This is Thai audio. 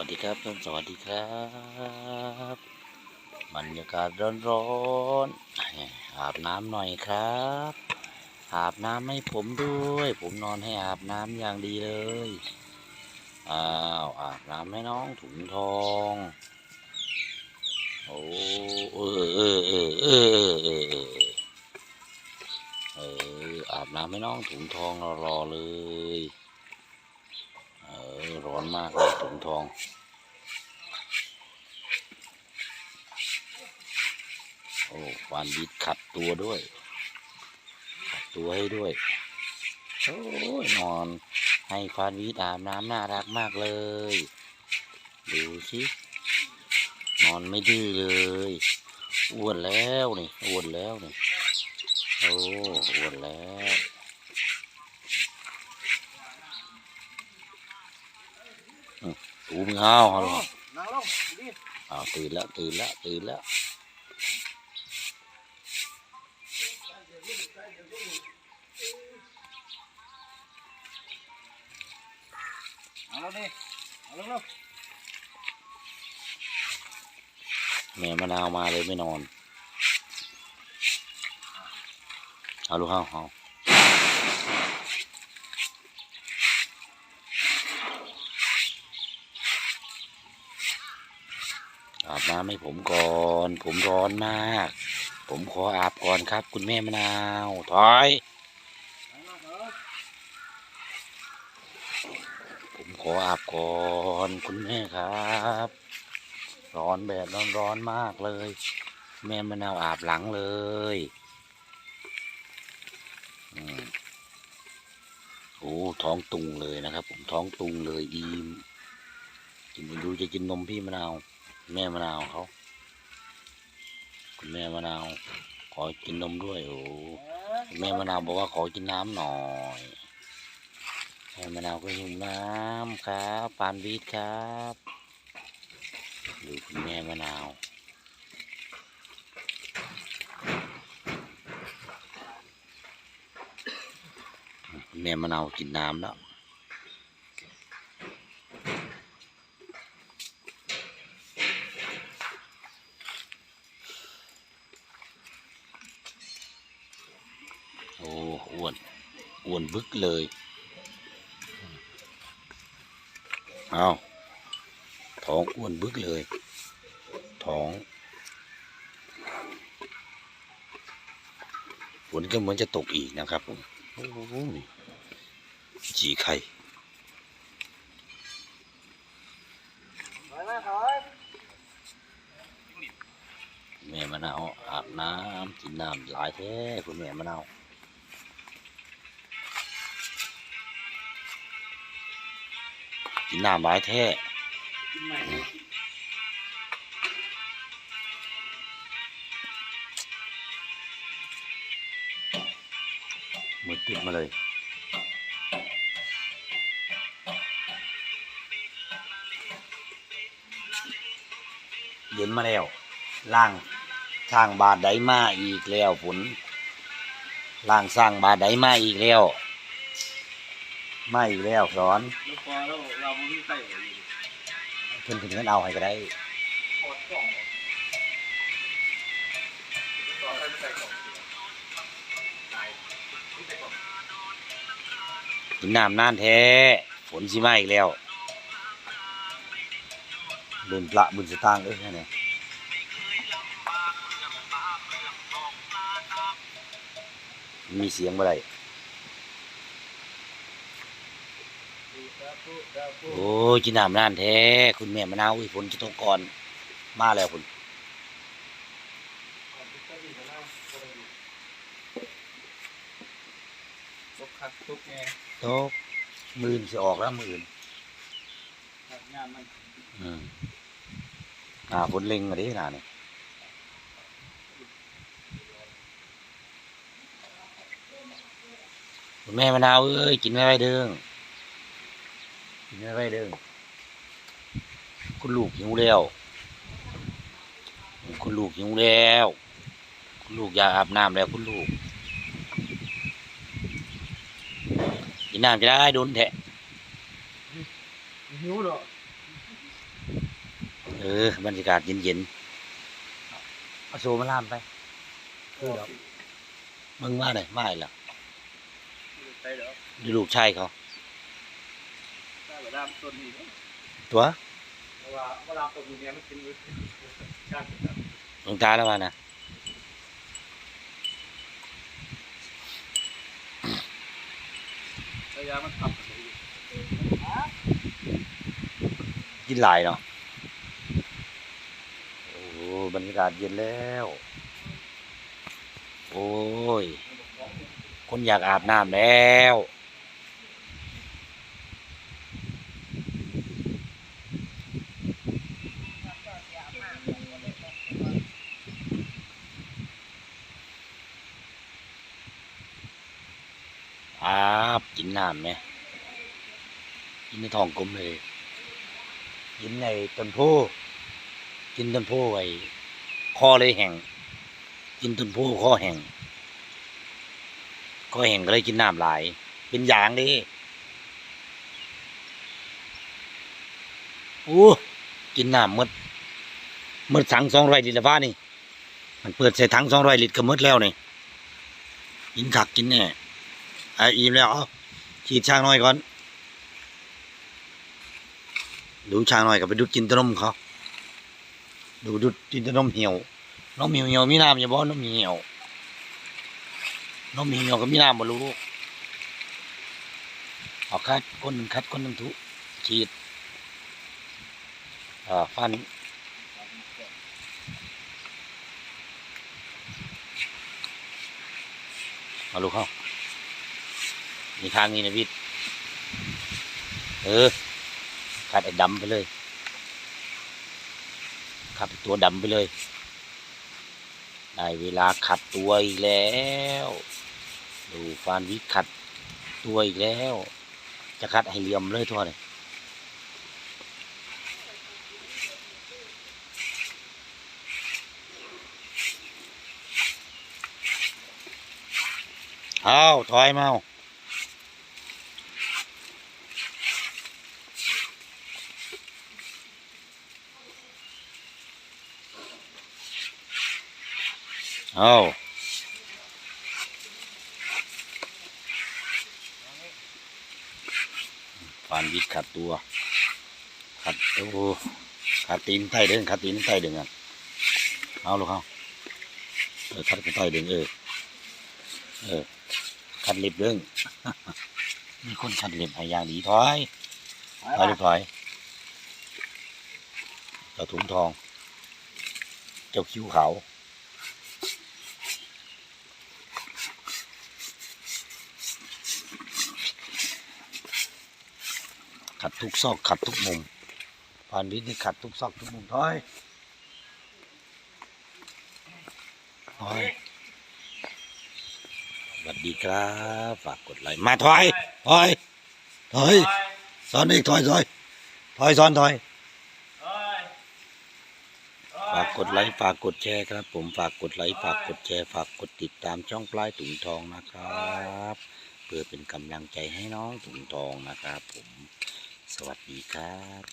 วัสดีครับเพื่านสวัสดีครับบรรยากาศร้อนๆอาบน้ำหน่อยครับ อาบน้ำให้ผมด้วย ผมนอนให้อาบน้ำอย่างดีเลยอ้าวอาบน้ำให้น้องถุงทองโอ้เออเออเออเออเออเอออาบน้ำให้น้องถุงทองรอเลย ร้อนมากเลยถุงทอง โอ้ฟานบิดขัดตัวด้วย ขัดตัวให้ด้วย โอ้ยนอนให้ฟานวิดอาบน้ำน่ารักมากเลย ดูสินอนไม่ดื้อเลยอ้วนแล้วนี่อ้วนแล้วนี่โอ้อ้วนแล้ว อืมตูมข้าวเขาหรอนั่งลงดิอ้าวตื่นแล้วตื่นแล้วตื่นแล้วเอาลงดิเอาลงลงแม่มะนาวมาเลยไม่นอน เอาลูกเข้าเอา น้ำให้ผมก่อน ผมร้อนมาก ผมขออาบก่อนครับ คุณแม่มะนาวถอยผมขออาบก่อนคุณแม่ครับ ร้อนแบบร้อนร้อนๆมากเลย แม่มะนาวอาบหลังเลยอืมโอ้ท้องตุงเลยนะครับ ผมท้องตุงเลยอีมกินดูจะกินนมพี่มะนาว แม่มะนาวเขาคุณแม่มะนาวขอกินนมด้วยโอ้แม่มะนาวบอกว่าขอกินน้ำหน่อยแม่มะนาวก็หิวน้ำครับปานวีทครับดูคุณแม่มะนาวแม่มะนาวกินน้ำแล้วโอ้อ้วน อ้วนบึกเลยเอาท้องอ้วนบึกเลย ท้องฝนก็เหมือนจะตกอีกนะครับโอ้โหจีไข่ถอยมาถอยแม่มะนาวอาบน้ำกินน้ำหลายแท้คุณแม่มะนาว กินน้ำหลายแท้ม่มือติดมาเลยเย็นมาแล้วล่างสร้างบาดไดมาอีกแล้วฝนล่างสร้างบาดไดมาอีกแล้ว ไมาอีกแล้วสอนลูกคอเราเราไม่ใส่เพิ่นถึงนั้นเอาให้ก็ได้กินน้ำนานแท้ฝนสิมาอีกแล้วเดินประบุญสตางค์เอ้ยแค่นี้มีเสียงบ่ได้ ดูดาปูดาปู โอ้ยกินน้ำนานแท้ คุณแม่มะนาวอุ้ยฝนจะตกก่อน มาแล้วคุณตกคักตกแงตกหมื่นสิออกแล้วหมื่นงานมันอืมอ่าฝนเล็งอะดิหนานี่คุณแม่มะนาวเอ้ยกินไม่ไหวเด้ง กินไม่ไหวเด้งคุณลูกหิวแล้ว คุณลูกหิวแล้ว คุณลูกอยากอาบน้ำแล้วคุณลูกกินน้ำจะได้โดนแทะหิวเหรอเออบรรยากาศเย็นๆเอาโซมาล่ามไปคือดอกมึงมาไหนมาอีกแล้วใช่เหรอดูลูกชายเขาถ้าเวลาต้นนี้ตัวเพราะว่าเวลาต้นนี้ยมันกินมือการหลวงตาแล้วมานะระยะมันต่ำเลยกินหลายเนาะโอ้บรรยากาศเย็นแล้ว โอ้ย คนอยากอาบน้ำแล้ว อาบกิ น้ำไหมกินในท้องกลมเลย กินในต้นโพกินต้นโพไว้คอเลยแห้งกินต้นโพคอแห้งคอแห้งก็เลยกินน้ำหลาย เป็นอย่างเดิโอ้กินน้ำมดมดถังสองร้อยลิตรละบ้านี่ มันเปิดใส่ถังสองร้อยลิตรก็มดแล้วนี่กินขักกินแน่อะอิ่มแล้ว เอาฉีดช้างน้อยก่อน ดูช้างน้อยก็ไปดูดกินตนมเขา ดูดูดกินตนมเหี่ยว น้องเหี่ยวเหี่ยวมีน้ำอย่าบอกน้องเหี่ยว น้องเหี่ยวก็มีน้ำบ่รู้เอาคัดคนหนึ่งคัดคนหนึ่งทุฉีดอ่าฟันเอาลูกเข้า มีทางนี้นะวิทย์เออขัดไอ้ดำไปเลยขัดตัวดำไปเลย ได้เวลาขัดตัวอีกแล้ว ดูฟานวิทย์ขัดตัวอีกแล้ว จะขัดให้เหลี่ยมเลยทั่วเลยเอาถอยมาเอา เอาฟานวิทย์ขัดตัว ขัดโอ้โหขัดตีนไตเดินขัดตีนไตเดินอะเอาลูกเอาเออขัดกันไตเดินเออเออขัดเล็บเดินมีคนขัดเล็บให้อย่างดีถอยถอยลูกถอยเจ้าถุงทอง เจ้าคิ้วขาว ขัดทุกซอกขัดทุกมุมพานวิทย์นี่ขัดทุกซอกทุกมุมถอยถอยสวัสดีครับฝากกดไลค์มาถอยถอยถอยสอนอีกถอยถอยถอยสอนถอยฝากกดไลค์ฝากกดแชร์ครับ ผมฝากกดไลค์ฝากกดแชร์ฝากกดติดตามช่องปลายถุงทองนะครับ เพื่อเป็นกำลังใจให้น้องถุงทองนะครับผม สวัสดีครับ